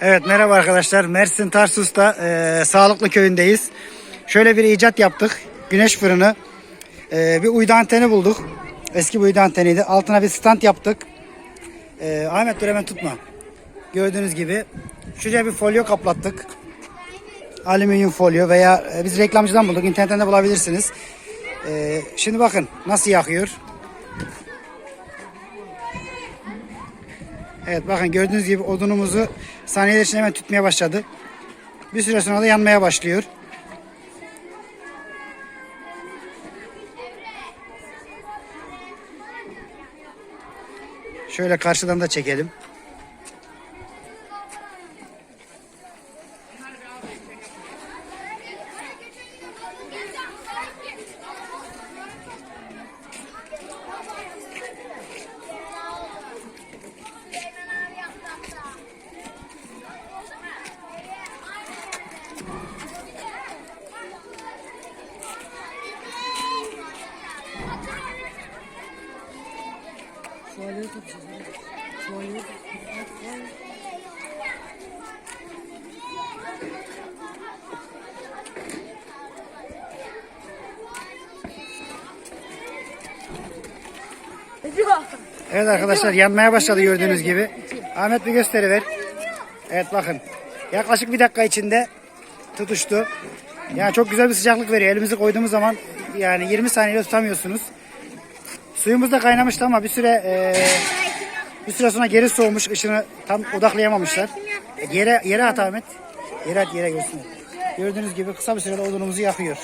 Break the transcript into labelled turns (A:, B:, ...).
A: Evet merhaba arkadaşlar. Mersin Tarsus'ta e, Sağlıklı Köyü'ndeyiz. Şöyle bir icat yaptık. Güneş fırını. E, bir uydu anteni bulduk. Eski bir uydu anteniydi. Altına bir stand yaptık. E, Ahmet dur hemen tutma. Gördüğünüz gibi. Şuraya bir folyo kaplattık. Alüminyum folyo veya e, biz reklamcıdan bulduk. İnternetten de bulabilirsiniz. E, şimdi bakın nasıl yakıyor. Evet bakın gördüğünüz gibi odunumuzu saniyeler içinde hemen tutmaya başladı. Bir süre sonra da yanmaya başlıyor. Şöyle karşıdan da çekelim. Evet arkadaşlar yanmaya başladı gördüğünüz gibi. Ahmet bir gösteri ver. Evet bakın. Yaklaşık bir dakika içinde tutuştu. Yani çok güzel bir sıcaklık veriyor. Elimizi koyduğumuz zaman yani 20 saniyede tutamıyorsunuz. Suyumuz da kaynamıştı ama bir süre eee, bir süre sonra geri soğumuş. ışını tam odaklayamamışlar. E, Yere, yere at Ahmet. Yere at yere görsün. Gördüğünüz gibi kısa bir sürede odunumuzu yakıyor.